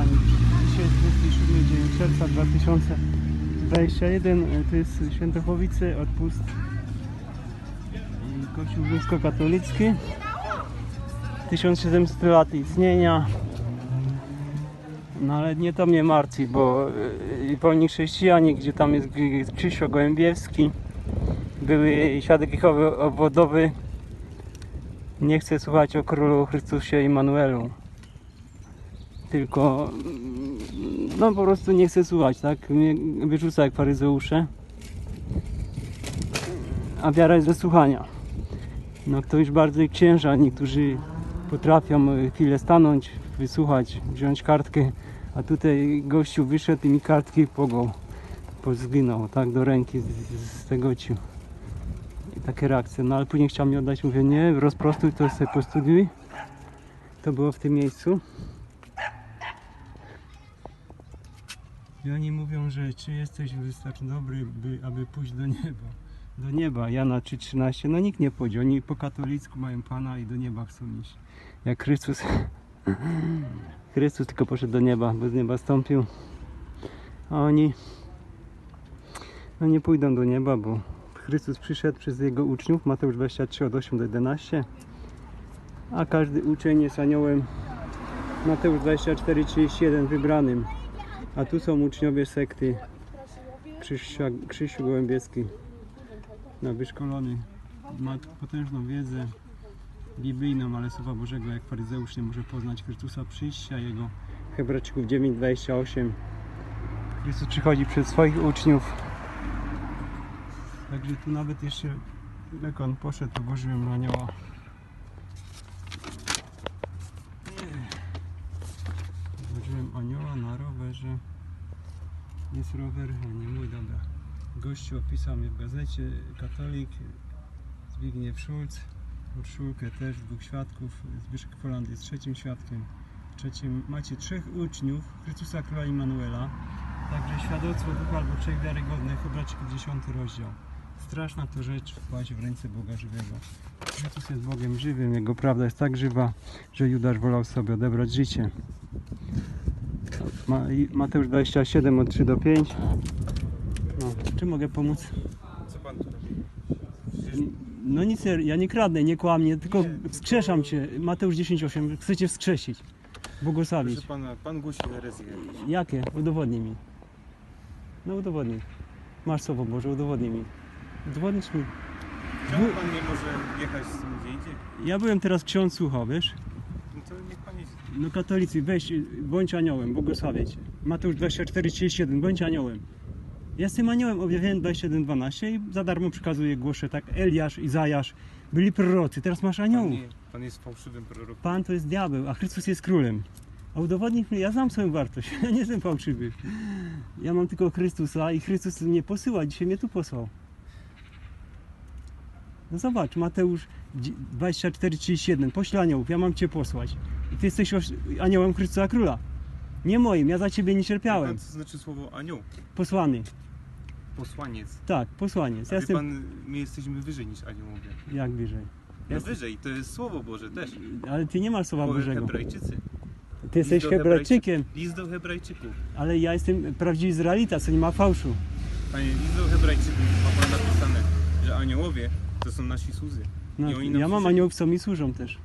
kochani. Dzisiaj jest 27 dzień czerwca 2021. To jest Świętochowice, odpust. I Kościół rzymskokatolicki. 1700 lat istnienia. No ale nie to mnie martwi, bo y, wolni chrześcijanie, gdzie tam jest Krzysztof Gołębiewski, były świadek Jehowy obwodowy, nie chce słuchać o Królu Chrystusie Emanuelu. Tylko no po prostu nie chce słuchać, tak? Mnie wyrzuca jak faryzeusze. A wiara jest ze słuchania. No to już bardzo księża, niektórzy potrafią chwilę stanąć, wysłuchać, wziąć kartkę, a tutaj gościu wyszedł i mi kartki pogął, pozginął, tak, do ręki z, z tego ciu. I takie reakcje, no ale później chciał mi oddać, mówię nie, rozprostuj to sobie postudiuj. To było w tym miejscu. I oni mówią, że czy jesteś wystarczająco dobry, by, aby pójść do nieba. Do nieba, Jana 3,13. No nikt nie pójdzie. Oni po katolicku mają Pana i do nieba chcą iść. Jak Chrystus. Chrystus tylko poszedł do nieba, bo z nieba stąpił. A oni no nie pójdą do nieba, bo Chrystus przyszedł przez jego uczniów, Mateusz 23 od 8 do 11. A każdy uczeń jest aniołem Mateusz 24, 31 wybranym. A tu są uczniowie sekty Krzysia, Krzysiu Gołębieski. No, wyszkolony. Ma potężną wiedzę biblijną, ale Słowa Bożego jak faryzeusz nie może poznać Chrystusa przyjścia Jego. Hebrajczyków 9:28. Chrystus przychodzi przez swoich uczniów. Także tu nawet jeszcze jak on poszedł, to na anioła. Anioła na rowerze. Jest rower, nie mój, dobra. Gościu opisał mnie w gazecie, katolik, Zbigniew Szulc, Urszulkę też, dwóch świadków, Zbyszek Poland jest trzecim świadkiem. Trzecim, macie trzech uczniów Chrystusa Króla Immanuela, także świadectwo dwóch albo trzech wiarygodnych, Hebrajczyków 10 rozdział. Straszna to rzecz wpaść w ręce Boga żywego. Chrystus jest Bogiem żywym, Jego prawda jest tak żywa, że Judasz wolał sobie odebrać życie. Mateusz 27 od 3 do 5. No, czy mogę pomóc? Co pan tu robi? No nic, ja nie kradnę, nie kłamię, tylko wskrzeszam cię. Mateusz 10,8, chcecie wskrzesić, błogosławić. Proszę pana, pan głosi herezję. Jakie? Udowodnij mi. No udowodnij. Masz słowo Boże, udowodnij mi. Udowodnisz mi. Czemu pan nie może jechać z tym gdzie indziej? Ja byłem teraz ksiądz słuchał, wiesz? No to niech pan jeździ. No katolicy, weź, bądź aniołem, błogosławię cię. Mateusz 24,31, bądź aniołem. Ja jestem aniołem, objawiałem 21,12 i za darmo przekazuję, głoszę tak. Eliasz, Izajasz, byli prorocy, teraz masz Pan, aniołów. nie, pan jest fałszywym prorokiem. Pan to jest diabeł, a Chrystus jest królem. A udowodnij mi, ja znam swoją wartość, ja nie jestem fałszywy. Ja mam tylko Chrystusa i Chrystus mnie posyła, dzisiaj mnie tu posłał. No zobacz, Mateusz 24,37, pośle aniołów, ja mam Cię posłać. I Ty jesteś aniołem Chrystusa Króla. Nie moim, ja za Ciebie nie cierpiałem. co znaczy słowo anioł? Posłany, Posłaniec. tak, posłaniec. Ja jestem, pan, my jesteśmy wyżej niż aniołowie. jak wyżej. No Jest- wyżej, to jest słowo Boże też. Ale Ty nie masz Słowa Bo Bożego. Hebrajczycy. Ty jesteś Hebrajczykiem, List do Hebrajczyków. ale ja jestem prawdziwy Izraelita, co nie ma fałszu. Panie, list do Hebrajczyków ma pan napisane, że aniołowie to są nasi słudzy. No, I oni nam ja mam służyli. aniołów, co mi służą też.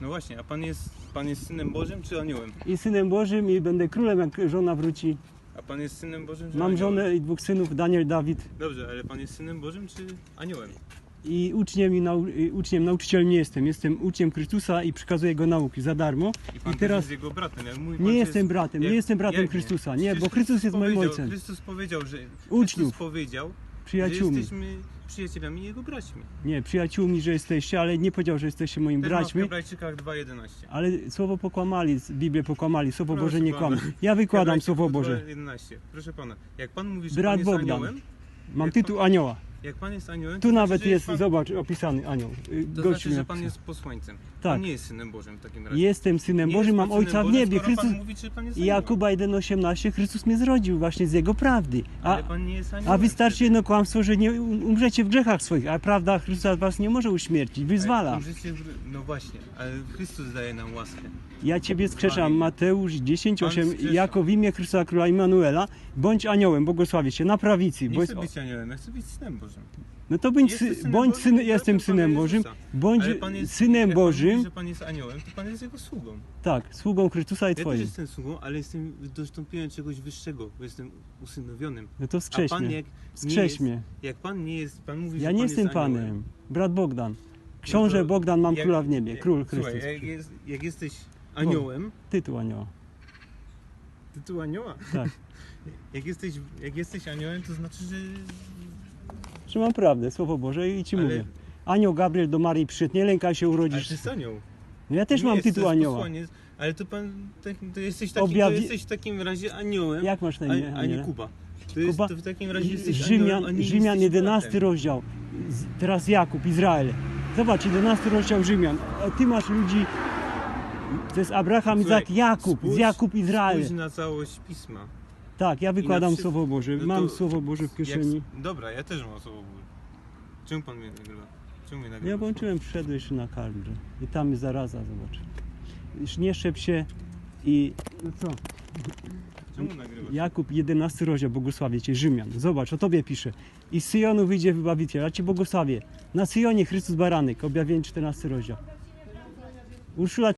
No właśnie, a pan jest, pan jest synem Bożym czy aniołem? I synem Bożym i będę królem, jak żona wróci. A pan jest synem Bożym czy Mam aniołem? żonę i dwóch synów, Daniel, Dawid. Dobrze, ale pan jest synem Bożym czy aniołem? I uczniem, i nau, i uczniem, nauczycielem nie jestem. Jestem uczniem Chrystusa i przekazuję Jego nauki za darmo. I pan I teraz jest jego bratem. Jak mówi pan, nie że jestem jest- bratem, nie jestem bratem Chrystusa. Nie, Przecież bo Chrystus jest moim powiedział, ojcem. Chrystus powiedział, że Uczniów. Chrystus powiedział, że Przyjaciółmi. jesteśmy przyjacielami Jego braćmi. Nie, przyjaciółmi, że jesteście, ale nie powiedział, że jesteście moimi ma w braćmi. Hebrajczykach 2.11. Ale słowo pokłamali, Biblię pokłamali, słowo Proszę Boże nie kłamie. Ja wykładam słowo Boże. 2:11. Proszę pana, jak pan mówi, że Brat pan jest Bogdan. aniołem, Mam tytuł pan- anioła. Jak pan jest aniołem, Tu to nawet znaczy, że jest, pan, zobacz, opisany anioł. Y, To gościu znaczy, że pan napisał. jest posłańcem. Tak. Nie jest synem Bożym w takim razie. Jestem synem Nie Bożym, jest mam pan synem Ojca w Bożym, niebie. skoro Chrystus Pan mówi, że pan jest aniołem. Jakuba 1,18 Chrystus mnie zrodził właśnie z Jego prawdy. A, Ale pan nie jest aniołem. a wystarczy jedno kłamstwo, że nie um- umrzecie w grzechach swoich, a prawda Chrystusa was nie może uśmiercić, wyzwala. W- No właśnie, ale Chrystus daje nam łaskę. Ja Ciebie skrzeszam. Mateusz 10,8, Pan skrzesza. jako w imię Chrystusa Króla Immanuela, bądź aniołem, błogosławię Cię, na prawicy. Nie Bo chcę być aniołem, ja chcę być synem Bożym. No to bądź, sy, synem bądź Bożym, syn, jestem Pana synem Jezusa. Bożym, bądź Ale pan jest, synem jak pan Bożym, że pan jest aniołem, to pan jest jego sługą. tak, sługą Chrystusa i Ja też Twoim. jestem sługą, ale jestem dostąpiłem czegoś wyższego, bo jestem usynowionym. No to A wskrześ pan mnie, jak nie wskrześ jest, mnie. jak pan nie jest, pan mówi, Ja że nie pan jestem jest aniołem. Panem, brat Bogdan. Książę No to Bogdan, mam jak- króla w niebie, król Słuchaj, Chrystus. jak, jest, jak jesteś aniołem, Tytuł anioła, tytuł anioła, tak. jak jesteś, jak jesteś aniołem, to znaczy, że... Że mam prawdę, Słowo Boże i Ci Ale- mówię. Anioł Gabriel do Marii przyszedł, nie lękaj się Ale urodzisz. to jest anioł. No ja też Nie mam jest, to tytuł jest anioła. posłaniec, Ale to pan, tak, to jesteś takim, Objawi- to jesteś w takim razie aniołem, Jak masz na a, imię? a nie aniele? Kuba. To, jest, Kuba? to w takim razie jesteś Rzymian, aniołem, a nie Rzymian jesteś 11 bratem. rozdział. Z- Teraz Jakub, Izrael. Zobacz, 11 rozdział Rzymian. A ty masz ludzi. To jest Abraham, Słuchaj, Izak, Jakub. Z spójrz- Jakub, Izrael. Spójrz na całość pisma. Tak, ja wykładam wszystko- Słowo Boże. no Mam to Słowo Boże w Jak, kieszeni. dobra, ja też mam słowo Boże. Czemu pan mnie nagrywa? Czemu mnie Ja nagrywa? włączyłem, przyszedłeś na kaldrze. I tam jest zaraza, zobacz. Już nie szep się i... No co? Czemu nagrywasz? Jakub 11 rozdział, błogosławię Cię, Rzymian. Zobacz, o Tobie pisze. I z Syjonu wyjdzie wybawiciel, ja Cię błogosławię. Na Syjonie Chrystus Baranek, objawienie 14 rozdział. Urszula